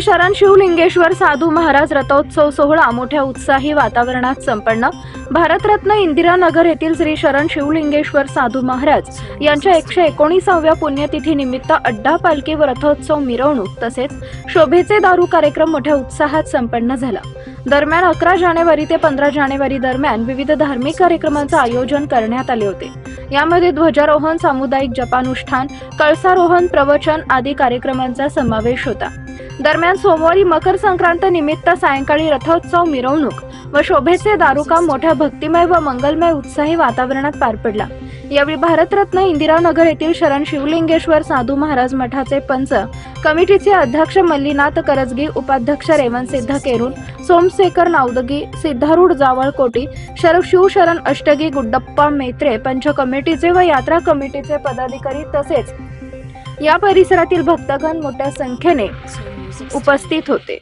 शरण शिवलिंगेश्वर साधू महाराज रथोत्सव सोहळा मोठ्या उत्साही वातावरणात संपन्न. भारतरत्न इंदिरानगर येथील श्री शरण शिवलिंगेश्वर साधू महाराज यांच्या एकशे एकोणीसाव्या पुण्यतिथी निमित्त अड्डा पालखी व रथोत्सव मिरवणूक तसेच शोभेचे दारू कार्यक्रम मोठ्या उत्साहात संपन्न झाला. दरम्यान अकरा जानेवारी ते पंधरा जानेवारी दरम्यान विविध धार्मिक कार्यक्रमांचं आयोजन करण्यात आले होते. यामध्ये ध्वजारोहण सामुदायिक जपानुष्ठान कळसारोहण प्रवचन आदी कार्यक्रमांचा समावेश होता. दरम्यान सोमवारी मकर संक्रांत निमित्त सायंकाळी रथोत्सव मिरवणूक व शोभेचे दारुकाम मोठ्या भक्तिमय व मंगलमय उत्साही वातावरणात पार पडला. यावेळी भारतरत्न इंदिरानगर येथील शरण शिवलिंगेश्वर साधू महाराज मठाचे पंच कमिटीचे अध्यक्ष मल्लीनाथ करजगी उपाध्यक्ष रेवणसिद्ध केरून सोमशेखर नावदगी सिद्धारूढ जावळकोटी शर शिवशरण अष्टगी गुड्डप्पा मेत्रे पंच कमिटीचे व यात्रा कमिटीचे पदाधिकारी तसेच या परिसरातील भक्तगण मोठ्या संख्येने उपस्थित होते.